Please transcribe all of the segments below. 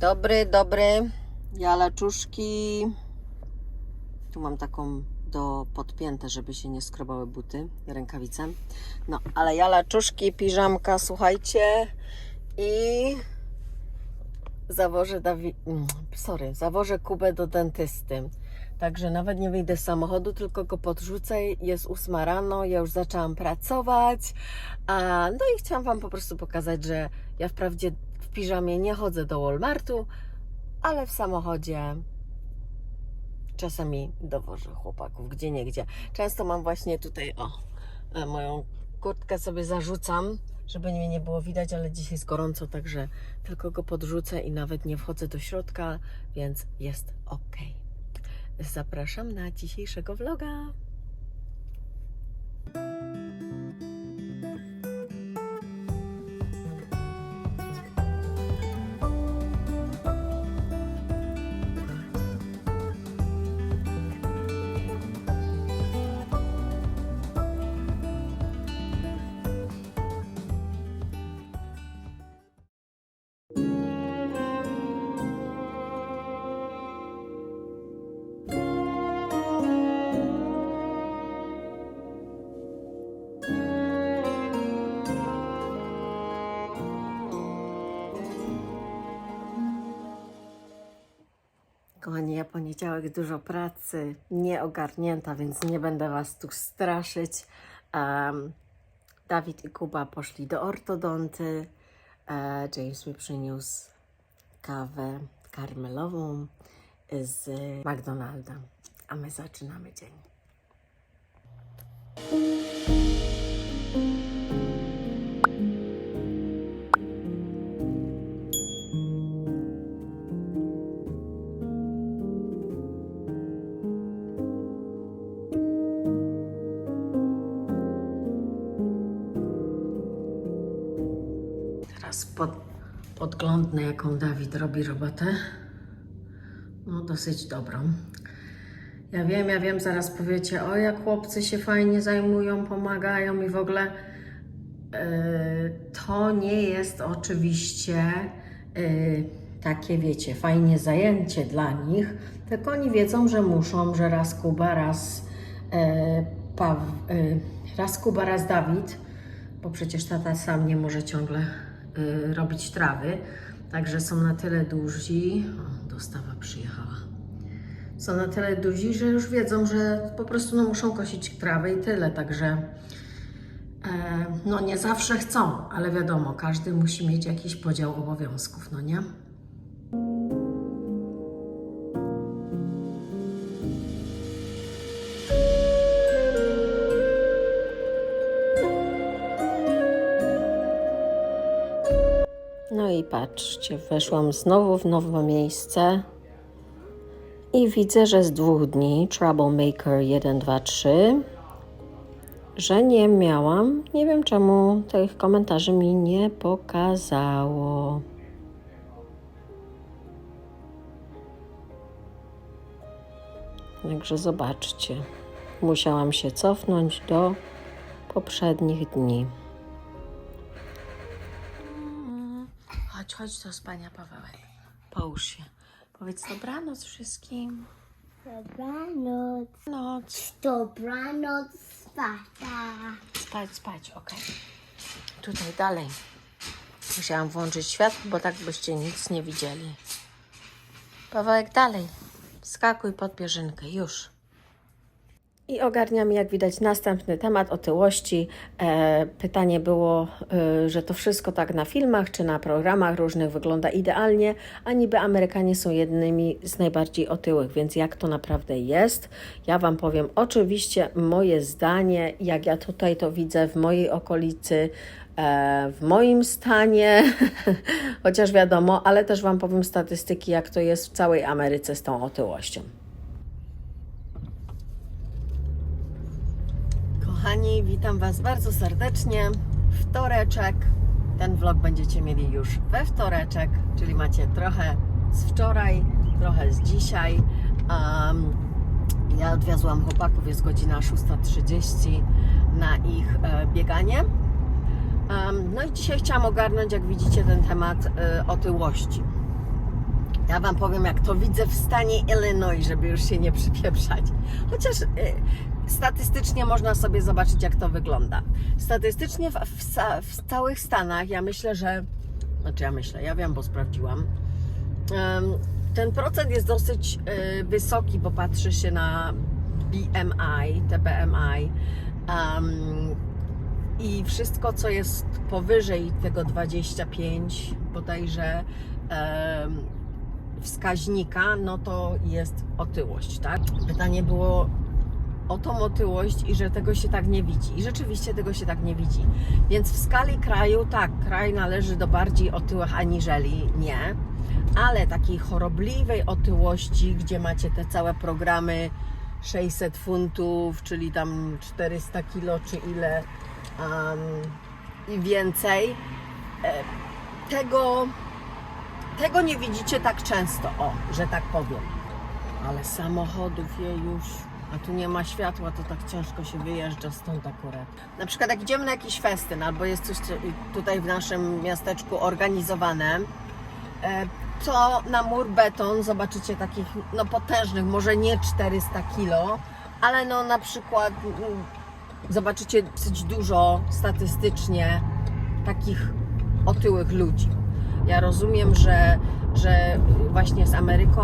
Dobry, dobry. Ja leczuszki. Tu mam taką do podpięte, żeby się nie skrobały buty, rękawice. No, ale ja leczuszki, piżamka, słuchajcie. I zawożę Dawi... mm, sorry, zawożę Kubę do dentysty. Także nawet nie wyjdę z samochodu, tylko go podrzucę. Jest ósma rano, ja już zaczęłam pracować. A, no i chciałam Wam po prostu pokazać, że ja wprawdzie piżamie nie chodzę do Walmartu, ale w samochodzie czasami dowożę chłopaków gdzie nie gdzie. Często mam właśnie tutaj, o, e, moją kurtkę sobie zarzucam, żeby mnie nie było widać, ale dzisiaj jest gorąco, także tylko go podrzucę i nawet nie wchodzę do środka, więc jest ok. Zapraszam na dzisiejszego vloga. Kochani, ja poniedziałek dużo pracy, nieogarnięta, więc nie będę Was tu straszyć. Em, Dawid i Kuba poszli do ortodonty. E, James mi przyniósł kawę karmelową z McDonalda. A my zaczynamy dzień. Teraz pod, podglądnę, jaką Dawid robi robotę. No, dosyć dobrą. Ja wiem, ja wiem, zaraz powiecie, o jak chłopcy się fajnie zajmują, pomagają i w ogóle yy, to nie jest oczywiście yy, takie, wiecie, fajnie zajęcie dla nich, tylko oni wiedzą, że muszą, że raz Kuba, raz, yy, raz Kuba, raz Dawid, bo przecież tata sam nie może ciągle robić trawy, także są na tyle duzi. O, dostawa przyjechała. Są na tyle duzi, że już wiedzą, że po prostu no, muszą kosić trawę i tyle, także e, no nie zawsze chcą, ale wiadomo, każdy musi mieć jakiś podział obowiązków, no nie? Patrzcie, weszłam znowu w nowe miejsce i widzę, że z dwóch dni Troublemaker 1, 2, 3, że nie miałam, nie wiem czemu tych komentarzy mi nie pokazało. Także zobaczcie, musiałam się cofnąć do poprzednich dni. Chodź, chodź do spania, Pawełek. Połóż się. Powiedz dobranoc wszystkim. Dobranoc. Noc. Dobranoc, spata. Spać, spać, ok. Tutaj dalej. Musiałam włączyć światło, bo tak byście nic nie widzieli. Pawełek, dalej. Skakuj pod pierzynkę, już. I ogarniam, jak widać, następny temat otyłości. E, pytanie było, e, że to wszystko tak na filmach czy na programach różnych wygląda idealnie, a niby Amerykanie są jednymi z najbardziej otyłych, więc jak to naprawdę jest? Ja Wam powiem oczywiście moje zdanie, jak ja tutaj to widzę w mojej okolicy, e, w moim stanie, chociaż wiadomo, ale też Wam powiem statystyki, jak to jest w całej Ameryce z tą otyłością. Kochani, witam Was bardzo serdecznie. Wtoreczek. Ten vlog będziecie mieli już we wtoreczek, czyli macie trochę z wczoraj, trochę z dzisiaj. Um, ja odwiozłam chłopaków, jest godzina 6.30 na ich e, bieganie. Um, no i dzisiaj chciałam ogarnąć, jak widzicie, ten temat e, otyłości. Ja Wam powiem, jak to widzę w stanie Illinois, żeby już się nie przypieprzać. Chociaż y, statystycznie można sobie zobaczyć, jak to wygląda. Statystycznie w, w, w całych Stanach, ja myślę, że. Znaczy, ja myślę, ja wiem, bo sprawdziłam. Ten procent jest dosyć y, wysoki, bo patrzy się na BMI, TBMI. em, I wszystko, co jest powyżej tego 25, bodajże em, wskaźnika, no to jest otyłość, tak? Pytanie było o tą otyłość i że tego się tak nie widzi. I rzeczywiście tego się tak nie widzi. Więc w skali kraju, tak, kraj należy do bardziej otyłych aniżeli nie, ale takiej chorobliwej otyłości, gdzie macie te całe programy 600 funtów, czyli tam 400 kilo, czy ile em, i więcej, e, tego tego nie widzicie tak często, o, że tak powiem. Ale samochodów je już, a tu nie ma światła, to tak ciężko się wyjeżdża stąd akurat. Na przykład jak idziemy na jakiś festyn, albo jest coś co tutaj w naszym miasteczku organizowane, e, to na mur beton zobaczycie takich no potężnych, może nie 400 kilo, ale no na przykład mm, zobaczycie dosyć dużo statystycznie takich otyłych ludzi. Ja rozumiem, że, że właśnie z Ameryką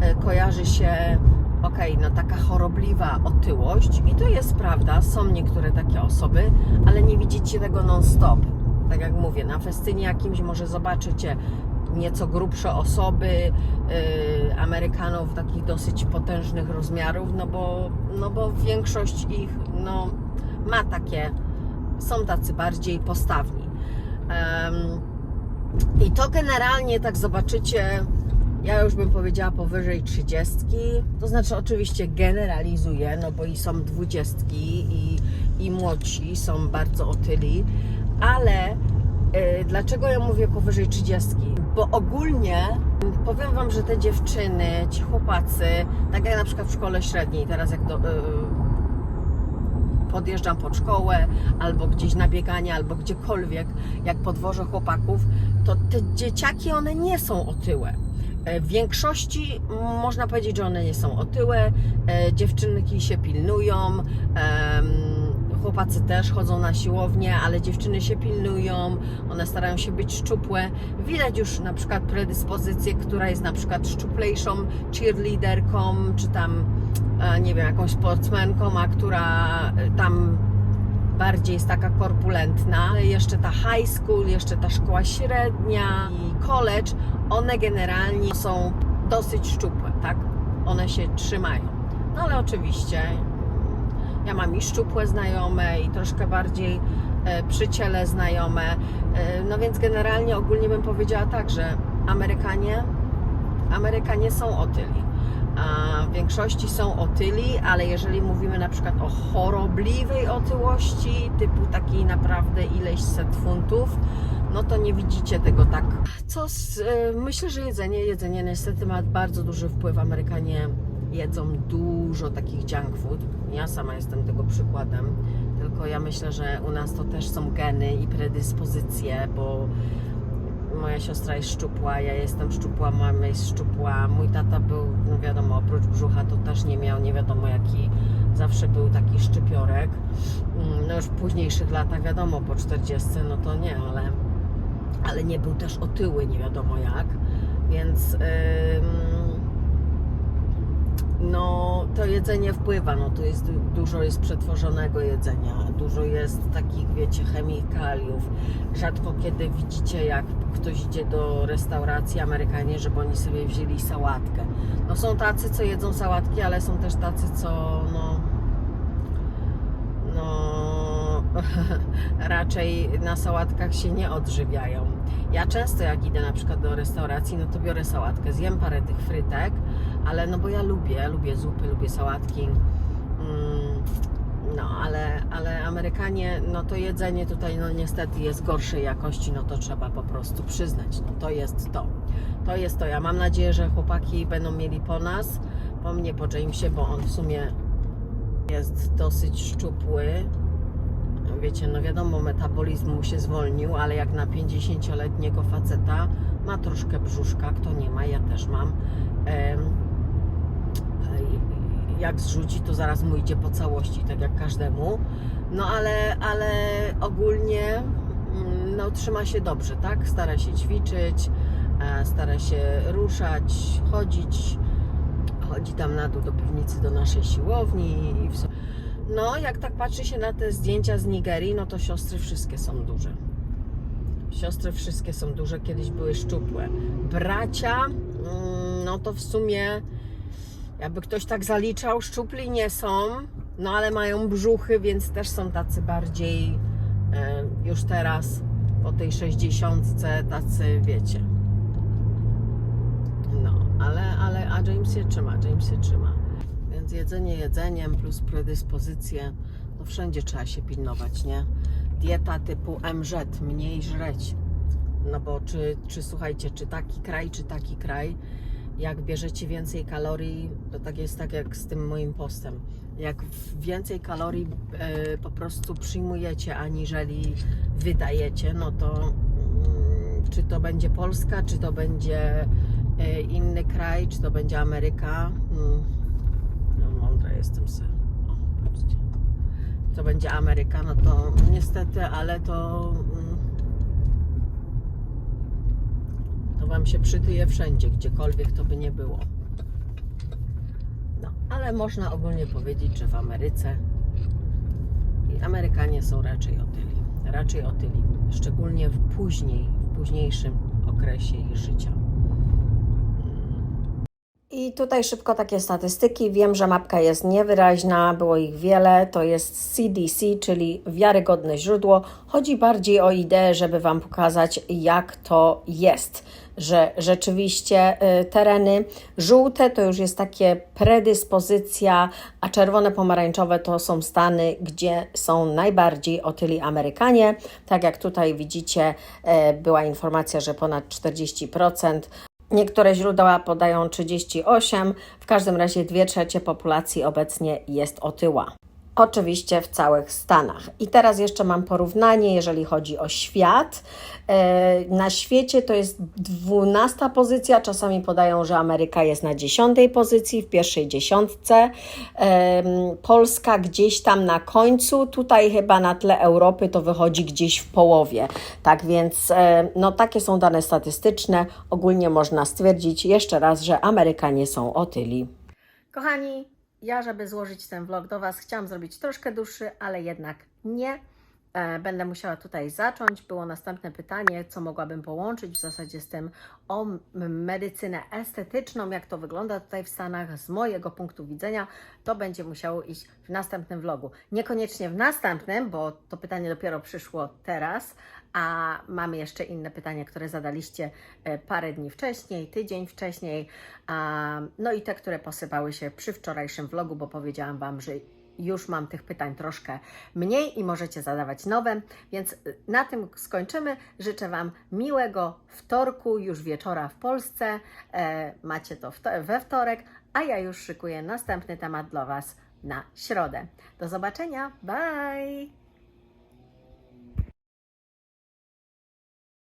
e, kojarzy się okej, no taka chorobliwa otyłość i to jest prawda, są niektóre takie osoby, ale nie widzicie tego non-stop. Tak jak mówię, na festynie jakimś może zobaczycie nieco grubsze osoby, yy, Amerykanów takich dosyć potężnych rozmiarów, no bo, no bo większość ich no, ma takie, są tacy bardziej postawni. I to generalnie tak zobaczycie, ja już bym powiedziała powyżej 30. To znaczy oczywiście generalizuję, no bo i są dwudziestki i, i młodsi są bardzo otyli, ale y, dlaczego ja mówię powyżej 30? Bo ogólnie powiem Wam, że te dziewczyny, ci chłopacy, tak jak na przykład w szkole średniej, teraz jak do, y, podjeżdżam pod szkołę, albo gdzieś na bieganie, albo gdziekolwiek, jak podwożę chłopaków, to te dzieciaki, one nie są otyłe. E, W większości mm, można powiedzieć, że one nie są otyłe, e, dziewczynki się pilnują, em, chłopacy też chodzą na siłownię, ale dziewczyny się pilnują, one starają się być szczupłe. Widać już na przykład predyspozycję, która jest na przykład szczuplejszą cheerleaderką, czy tam e, nie wiem, jakąś sportsmenką, a która e, tam bardziej jest taka korpulentna. Jeszcze ta high school, jeszcze ta szkoła średnia i college, one generalnie są dosyć szczupłe, tak? One się trzymają. No ale oczywiście ja mam i szczupłe znajome i troszkę bardziej e, przy ciele znajome. E, no więc generalnie ogólnie bym powiedziała tak, że Amerykanie Amerykanie są otyli. W większości są otyli, ale jeżeli mówimy na przykład o chorobliwej otyłości, typu takiej naprawdę ileś set funtów, no to nie widzicie tego tak. Co z, y, myślę, że jedzenie, jedzenie niestety ma bardzo duży wpływ. Amerykanie jedzą dużo takich junk food. Ja sama jestem tego przykładem. Tylko ja myślę, że u nas to też są geny i predyspozycje, bo moja siostra jest szczupła, ja jestem szczupła, mama jest szczupła, mój tata był, no wiadomo, oprócz brzucha to też nie miał, nie wiadomo jaki, zawsze był taki szczypiorek. Mm, No już w późniejszych latach, wiadomo, po 40, no to nie, ale, ale nie był też otyły, nie wiadomo jak, więc ym, no to jedzenie wpływa, no to jest du- dużo jest przetworzonego jedzenia, dużo jest takich, wiecie, chemikaliów. Rzadko kiedy widzicie, jak ktoś idzie do restauracji Amerykanie, żeby oni sobie wzięli sałatkę. No są tacy, co jedzą sałatki, ale są też tacy, co no no raczej na sałatkach się nie odżywiają. Ja często jak idę na przykład do restauracji, no to biorę sałatkę, zjem parę tych frytek, ale no bo ja lubię, lubię zupy, lubię sałatki. Mm, No, ale, ale Amerykanie, no to jedzenie tutaj no niestety jest gorszej jakości, no to trzeba po prostu przyznać. No to jest to. To jest to. Ja mam nadzieję, że chłopaki będą mieli po nas, po mnie, po Jamesie, bo on w sumie jest dosyć szczupły. wiecie, no wiadomo, metabolizm mu się zwolnił, ale jak na 50-letniego faceta ma troszkę brzuszka, kto nie ma, ja też mam. Jak zrzuci, to zaraz mu idzie po całości, tak jak każdemu. No ale, ale ogólnie mm, no, trzyma się dobrze, tak? Stara się ćwiczyć, e, stara się ruszać, chodzić. Chodzi tam na dół do piwnicy, do naszej siłowni. No, jak tak patrzy się na te zdjęcia z Nigerii, no to siostry wszystkie są duże. Siostry wszystkie są duże, kiedyś były szczupłe. Bracia, mm, no to w sumie, jakby ktoś tak zaliczał, szczupli nie są, no ale mają brzuchy, więc też są tacy bardziej e, już teraz po tej 60 tacy, wiecie. No, ale, ale a James się trzyma, James się trzyma. Więc jedzenie jedzeniem plus predyspozycje, no wszędzie trzeba się pilnować, nie? Dieta typu MZ, mniej żreć. No bo czy, czy słuchajcie, czy taki kraj, czy taki kraj, jak bierzecie więcej kalorii, to tak jest tak jak z tym moim postem. Jak więcej kalorii e, po prostu przyjmujecie, aniżeli wydajecie, no to mm, czy to będzie Polska, czy to będzie e, inny kraj, czy to będzie Ameryka. Mm, no, mądra jestem se. O, patrzcie. To będzie Ameryka, no to niestety, ale to mm, to Wam się przytyje wszędzie, gdziekolwiek to by nie było. No, ale można ogólnie powiedzieć, że w Ameryce i Amerykanie są raczej otyli. Raczej otyli, szczególnie w później, w późniejszym okresie ich życia. I tutaj szybko takie statystyki. Wiem, że mapka jest niewyraźna, było ich wiele. To jest CDC, czyli wiarygodne źródło. Chodzi bardziej o ideę, żeby Wam pokazać, jak to jest. Że rzeczywiście y, tereny żółte to już jest takie predyspozycja, a czerwone, pomarańczowe to są stany, gdzie są najbardziej otyli Amerykanie. Tak jak tutaj widzicie, e, była informacja, że ponad 40%. Niektóre źródła podają 38, w każdym razie 2 trzecie populacji obecnie jest otyła. Oczywiście w całych Stanach. I teraz jeszcze mam porównanie, jeżeli chodzi o świat. E, Na świecie to jest 12 pozycja, czasami podają, że Ameryka jest na 10 pozycji, w pierwszej dziesiątce. Em, Polska gdzieś tam na końcu, tutaj chyba na tle Europy to wychodzi gdzieś w połowie. Tak więc, e, no takie są dane statystyczne. Ogólnie można stwierdzić jeszcze raz, że Amerykanie są otyli. Kochani, ja, żeby złożyć ten vlog do Was, chciałam zrobić troszkę dłuższy, ale jednak nie. E, Będę musiała tutaj zacząć. Było następne pytanie, co mogłabym połączyć w zasadzie z tym o medycynę estetyczną, jak to wygląda tutaj w Stanach z mojego punktu widzenia. To będzie musiało iść w następnym vlogu. Niekoniecznie w następnym, bo to pytanie dopiero przyszło teraz, a mamy jeszcze inne pytania, które zadaliście e, parę dni wcześniej, tydzień wcześniej, no i te, które posypały się przy wczorajszym vlogu, bo powiedziałam Wam, że już mam tych pytań troszkę mniej i możecie zadawać nowe, więc y, na tym skończymy. Życzę Wam miłego wtorku, już wieczora w Polsce. E, macie to we wtorek, a ja już szykuję następny temat dla Was na środę. Do zobaczenia, bye!